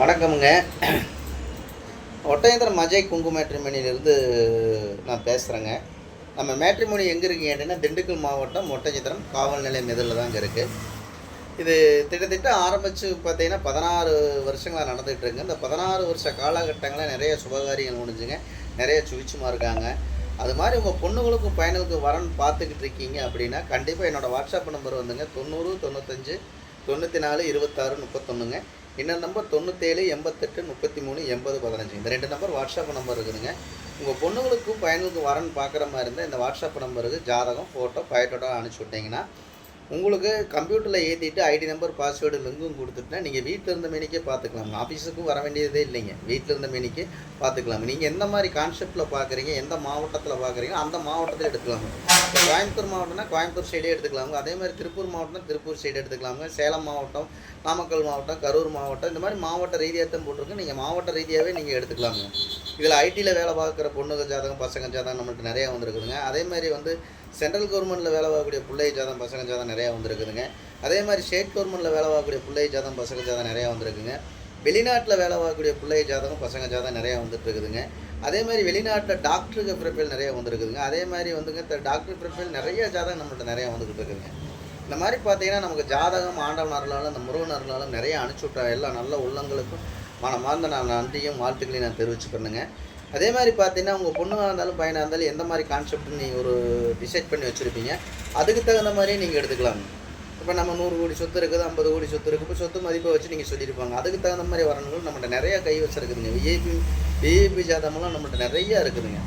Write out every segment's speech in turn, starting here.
வணக்கமுங்க. ஒட்டயந்திரம் அஜய் குங்கு மேட்ரிமணியிலிருந்து நான் பேசுகிறேங்க நம்ம மேட்ரிமணி எங்கே இருக்குது அப்படின்னா திண்டுக்கல் மாவட்டம் ஒட்டஞ்சித்திரம் காவல் நிலையம் எதிரில் தாங்க இருக்குது இது திட்டத்திட்ட ஆரம்பித்து பார்த்தீங்கன்னா பதினாறு வருஷங்களாக நடந்துகிட்டு இருக்குது இந்த பதினாறு வருஷ காலகட்டங்களில் நிறைய சுபகாரியங்கள் முடிஞ்சுங்க. நிறைய சுவிச்சுமா இருக்காங்க. அது மாதிரி உங்கள் பொண்ணுங்களுக்கும் பையனுக்கும் வரன் பார்த்துக்கிட்டு இருக்கீங்க அப்படின்னா கண்டிப்பாக என்னோடய வாட்ஸ்அப் நம்பர் வந்துங்க தொண்ணூறு தொண்ணூத்தஞ்சு தொண்ணூற்றி நாலு இருபத்தாறு முப்பத்தொன்றுங்க இன்னொரு நம்பர் தொண்ணூற்றேழு எண்பத்தெட்டு முப்பத்தி மூணு எண்பது பதினஞ்சு. இந்த ரெண்டு நம்பர் வாட்ஸ்அப் நம்பர் இருக்குதுங்க. உங்கள் பொண்ணுங்களுக்கும் பையனுக்கும் வரன்னு பார்க்குற மாதிரி இருந்தால் இந்த வாட்ஸ்அப் நம்பருக்கு ஜாதகம் ஃபோட்டோ பயோட்டோட்டோ அனுப்பிச்சி விட்டிங்கன்னா உங்களுக்கு கம்ப்யூட்டரில் ஏற்றிட்டு ஐடி நம்பர் பாஸ்வேர்டு லிங்கும் கொடுத்துட்டா நீங்கள் வீட்டில் இருந்த மேனிக்கே பார்த்துக்கலாம் ஆஃபீஸுக்கும் வர வேண்டியதே இல்லைங்க. வீட்டில் இருந்த மேனிக்கே பார்த்துக்கலாம் நீங்கள் எந்த மாதிரி கான்செப்டில் பார்க்குறீங்க எந்த மாவட்டத்தில் பார்க்குறீங்க அந்த மாவட்டத்தில் எடுத்துக்கலாம் இப்போ கோயம்புத்தூர் மாவட்டம்னா கோயம்புத்தூர் சைடே எடுத்துக்கலாங்க. அதே மாதிரி திருப்பூர் மாவட்டம்னா திருப்பூர் சைடு எடுத்துக்கலாங்க. சேலம் மாவட்டம் நாமக்கல் மாவட்டம் கரூர் மாவட்டம் இந்த மாதிரி மாவட்ட ரீதியாக தான் போட்டிருக்கு. நீங்கள் மாவட்ட ரீதியாகவே நீங்கள் எடுத்துக்கலாங்க. இதில் ஐடியில் வேலை பார்க்குற பொண்ணுங்க ஜாதகம் பசங்க ஜாதகம் நம்மள்ட்ட நிறையா வந்திருக்குதுங்க. அதே மாதிரி வந்து சென்ட்ரல் கவர்மெண்ட்டில் வேலை பார்க்கக்கூடிய பிள்ளை ஜாதகம் பசங்க ஜாதகம் நிறையா வந்திருக்குதுங்க. அதே மாதிரி ஸ்டேட் கவர்மெண்ட்டில் வேலை பார்க்கக்கூடிய பிள்ளை ஜாதகம் பசங்க ஜாதகம் நிறையா வந்திருக்குங்க. வெளிநாட்டில் வேலை பார்க்கக்கூடிய பிள்ளை ஜாதகம் பசங்க ஜாதகம் நிறையா வந்துட்டு இருக்குதுங்க அதே மாதிரி வெளிநாட்டில் டாக்டருக்கு ப்ரிப்பேர் நிறையா வந்திருக்குதுங்க. அதே மாதிரி வந்துங்க இந்த டாக்டர் ப்ரிப்பேர் நிறைய ஜாதகம் நம்மள்ட்ட நிறையா வந்துக்கிட்டு இருக்குதுங்க இந்த மாதிரி பார்த்தீங்கன்னா நமக்கு ஜாதகம் ஆண்டவன் அருளாலும் இந்த முருகன் அருளாலும் நிறைய அனுப்பிச்சு விட்டா எல்லா நல்ல உள்ளங்களுக்கும் மனமார்ந்த நான் நன்றியும் வாழ்த்துக்களையும் நான் தெரிவிச்சுக்கிறேங்க அதே மாதிரி பார்த்தீங்கன்னா உங்கள் பொண்ணுங்க இருந்தாலும் பையனாக இருந்தாலும் எந்த மாதிரி கான்செப்ட்னு நீங்கள் ஒரு டிசைட் பண்ணி வச்சுருப்பீங்க. அதுக்கு தகுந்த மாதிரியே நீங்கள் எடுத்துக்கலாம். இப்போ நம்ம நூறு கோடி சொத்து இருக்குது ஐம்பது கோடி சொத்து இருக்குது. இப்போ சொத்து மதிப்பை வச்சு நீங்கள் சொல்லியிருப்பாங்க. அதுக்கு தகுந்த மாதிரி வரணுங்கள் நம்மகிட்ட நிறையா கை வச்சுருக்குதுங்க விஐபி விஐபி ஜாதகமெல்லாம் நம்மகிட்ட நிறையா இருக்குதுங்க.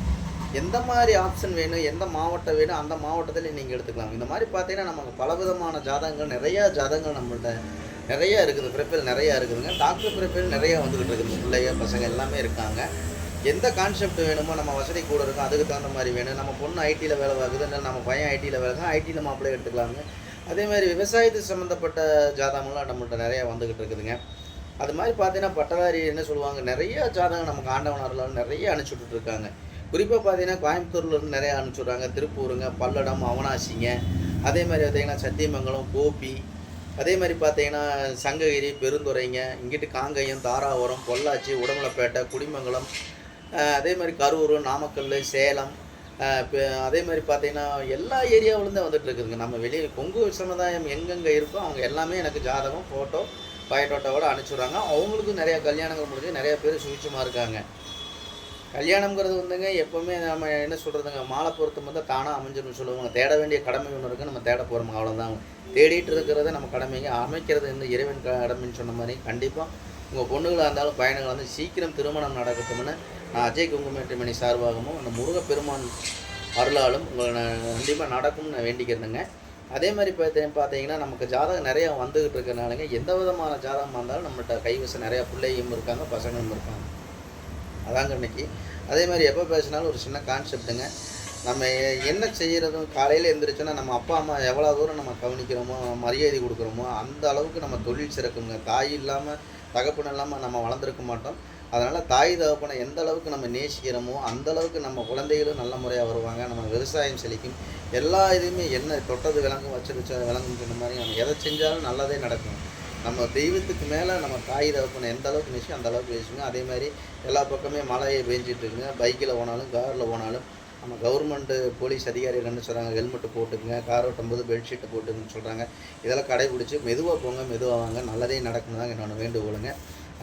எந்த மாதிரி ஆப்ஷன் வேணும் எந்த மாவட்டம் வேணும் அந்த மாவட்டத்தில் நீங்கள் எடுத்துக்கலாம். இந்த மாதிரி பார்த்தீங்கன்னா நமக்கு பலவிதமான ஜாதகங்கள் நிறையா ஜாதகங்கள் நம்மள்ட்ட நிறைய இருக்குது ப்ரிப்பேர் நிறையா இருக்குதுங்க. டாக்டர் ப்ரிப்பேர் நிறையா வந்துக்கிட்டு இருக்குது. பிள்ளைங்க பசங்க எல்லாமே இருக்காங்க. எந்த கான்செப்ட் வேணுமோ நம்ம வசதி கூட இருக்கும். அதுக்கு தகுந்த மாதிரி வேணும். நம்ம பொண்ணு ஐடியில் வேலை பார்க்குது. இல்லை நம்ம பையன் ஐடியில் வேலை தான் ஐடியில் மாப்பிள்ளை எடுத்துக்கலாங்க. அதே மாதிரி விவசாயத்துக்கு சம்மந்தப்பட்ட ஜாதகம்லாம் நம்மள்ட்ட நிறையா வந்துக்கிட்டு இருக்குதுங்க. அது மாதிரி பார்த்தீங்கன்னா பட்டதாரி என்ன சொல்லுவாங்க நிறைய ஜாதகம் நமக்கு ஆண்டவனர்லாம் நிறைய அனுப்பிச்சுட்டு இருக்காங்க குறிப்பாக பார்த்தீங்கன்னா கோயம்புத்தூர்லேருந்து நிறைய அனுப்பிச்சுட்றாங்க திருப்பூருங்க பல்லடம் அவனாசிங்க. அதே மாதிரி பார்த்தீங்கன்னா சத்தியமங்கலம் கோபி அதே மாதிரி பார்த்தீங்கன்னா சங்ககிரி பெருந்துறைங்க இங்கிட்டு காங்கயம் தாராபுரம் பொள்ளாச்சி உடமலைப்பேட்டை குடிமங்கலம் அதே மாதிரி கரூர் நாமக்கல் சேலம் அதே மாதிரி பார்த்தீங்கன்னா எல்லா ஏரியாவிலேருந்தே வந்துட்டு இருக்குதுங்க. நம்ம வெளியே கொங்கு சமுதாயம் எங்கெங்கே இருக்கோ அவங்க எல்லாமே எனக்கு ஜாதகம் ஃபோட்டோ பயோட்டோட்டோட அனுப்பிச்சுடுறாங்க அவங்களுக்கும் நிறையா கல்யாணங்கள் முடிஞ்சு நிறைய பேர் சுவிச்சமாக இருக்காங்க. கல்யாணங்கிறது வந்துங்க எப்போவுமே நம்ம என்ன சொல்கிறதுங்க மாலை பொருத்தம் வந்து தானாக அமைஞ்சிரும்னு சொல்லுவாங்க. தேட வேண்டிய கடமை ஒன்று இருக்குது நம்ம தேட போகிறோம் அவ்வளோதாங்க தேடிட்டு இருக்கிறத நம்ம கடமைங்க அமைக்கிறது இந்த இறைவன் கடமைன்னு சொன்ன மாதிரி கண்டிப்பாக உங்கள் பொண்ணுகளாக இருந்தாலும் பையனுங்களாக வந்து சீக்கிரம் திருமணம் நடக்கட்டும்னு நான் அஜய் குங்குமேட்டுமணி சார்பாகவும் அந்த முருகப்பெருமான் அருளாலும் உங்களை நான் கண்டிப்பாக நடக்கும்னு நான் வேண்டிக்கிறேங்க அதே மாதிரி பார்த்து பார்த்தீங்கன்னா நமக்கு ஜாதகம் நிறையா வந்துக்கிட்டு இருக்கிறனாலங்க எந்த விதமான ஜாதகமாக இருந்தாலும் நம்மள்கிட்ட கைவசம் நிறையா பிள்ளையும் இருக்காங்க பசங்களும் இருக்காங்க. அதாங்க இன்னைக்கு. அதே மாதிரி எப்போ பேசினாலும் ஒரு சின்ன கான்செப்ட்டுங்க நம்ம என்ன செய்கிறதும் காலையில் எழுந்திரிச்சோன்னா நம்ம அப்பா அம்மா எவ்வளோ தூரம் நம்ம கவனிக்கிறோமோ மரியாதை கொடுக்குறோமோ அந்த அளவுக்கு நம்ம தொழில் சிறக்குங்க. தாய் இல்லாமல் தகப்பன் இல்லாமல் நம்ம வளர்ந்துருக்க மாட்டோம். அதனால் தாய் தகப்பனை எந்த அளவுக்கு நம்ம நேசிக்கிறோமோ அந்த அளவுக்கு நம்ம குழந்தைகளும் நல்ல முறையாக வருவாங்க. நம்ம விவசாயம் செழிக்கும். எல்லா இதுவுமே என்ன தொட்டது விளங்கும் வச்சிருச்ச விளங்கும் சொன்ன மாதிரி நம்ம எதை செஞ்சாலும் நல்லதே நடக்கும். நம்ம தெய்வத்துக்கு மேலே நம்ம தாய் தகப்பனை எந்த அளவுக்கு நேசிக்கும் அந்த அளவுக்கு பேசுங்க அதே மாதிரி எல்லா பக்கமே மழையை பெஞ்சிட்டு இருக்குங்க. பைக்கில் போனாலும் காரில் போனாலும் நம்ம கவர்மெண்ட்டு போலீஸ் அதிகாரிகள் என்ன சொல்கிறாங்க ஹெல்மெட்டு போட்டுக்குங்க. கார் ஓட்டும்போது பெட்ஷீட்டை போட்டுங்கன்னு சொல்கிறாங்க இதெல்லாம் கடைபிடிச்சி மெதுவாக போங்க மெதுவாக வாங்க. நல்லதே நடக்கணும் தான் என்னோட வேண்டுகோளுங்க.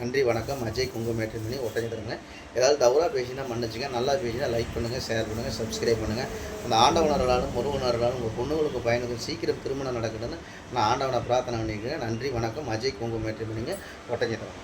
நன்றி வணக்கம். அஜய் குங்குமேட்டு பண்ணி ஒட்டஞ்சிடுங்க ஏதாவது தவறாக பேசினா மன்னிச்சுங்க. நல்லா பேசினா லைக் பண்ணுங்கள் ஷேர் பண்ணுங்கள் சப்ஸ்கிரைப் பண்ணுங்கள் அந்த ஆண்டவனர்களாலும் முருகனர்களாலும் உங்கள் பொண்ணுங்களுக்கு பையனுக்கு சீக்கிரம் திருமணம் நடக்கணும்னு நான் ஆண்டவனை பிரார்த்தனை பண்ணிக்கிறேன். நன்றி வணக்கம். அஜய் குங்குமேட்டு பண்ணுங்க ஒட்டஞ்சிடுறேன்